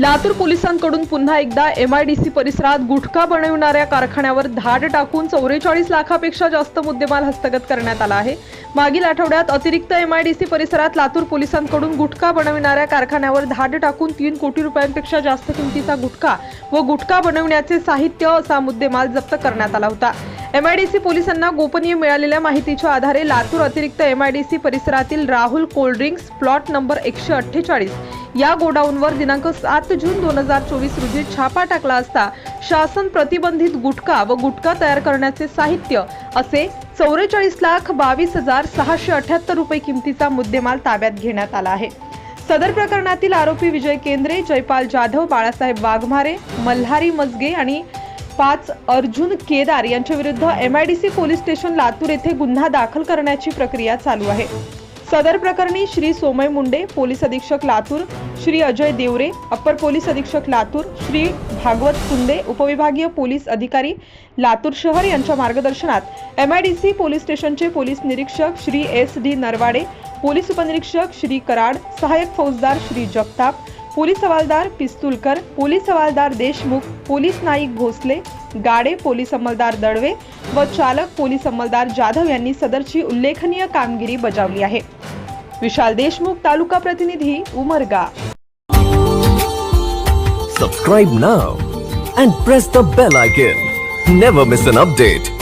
लातूर पोलिसांकडून पुन्हा एकदा एमआयडीसी परिसरात गुटखा बनविणाऱ्या कारखान्यावर धाड टाकून चौवेचाळीस लाखापेक्षा जास्त मुद्देमाल हस्तगत करण्यात आला आहे. मागील आठवड्यात अतिरिक्त एमआयडीसी परिसरात लातूर पोलिसांकडून गुटखा बनविणाऱ्या कारखान्यावर धाड टाकून तीन कोटी रुपयांपेक्षा जास्त किमतीचा गुटखा व गुटखा बनविण्याचे साहित्य असा मुद्देमाल जप्त करण्यात आला होता. एमआयडीसी पोलिसांना गोपनीय मिळालेल्या माहितीच्या आधारे लातूर अतिरिक्त एमआयडीसी परिसरातील राहुल कोल्ड्रिंक्स प्लॉट नंबर एकशे अठ्ठेचाळीस या गोडाऊनवर दिनांक सात जून दोन हजार चोवीस रोजी छापा टाकला असता शासन प्रतिबंधित गुटखा व गुटखा तयार करण्याचे साहित्य असे चौवेचाळीस लाख बावीस हजार सहाशे अठ्याहत्तर रुपये किमतीचा मुद्देमाल ताब्यात घेण्यात आला आहे. सदर प्रकरणातील आरोपी विजय केंद्रे जयपाल जाधव बाळासाहेब वाघमारे मल्हारी मजगे आणि पाच अर्जुन केदार यांच्या विरुद्ध सी पोलीस स्टेशन लातूर येथे गुन्हा दाखल करण्याची प्रक्रिया चालू आहे. सदर प्रकरणी श्री सोमय मुंडे पोलीस अधीक्षक लातूर श्री अजय देवरे अप्पर पोलीस अधीक्षक लातूर श्री भागवत कुंदे उपविभागीय पोलीस अधिकारी लातूर शहर यांच्या मार्गदर्शनात M I D C police स्टेशनचे पोलीस निरीक्षक Shri S D Narwade police उपनिरीक्षक श्री कराड सहाय्यक फौजदार श्री जगताप पोलीस हवालदार पिस्तुलकर पोलीस हवालदार देशमुख पोलीस नाईक भोसले गाडे पोलीस अंमलदार दडवे व चालक पोलीस अंमलदार जाधव यांनी सदरची उल्लेखनीय कामगिरी बजावली आहे. विशाल देशमुख तालुका प्रतिनिधी Umarga. Subscribe now and press the bell icon never miss an update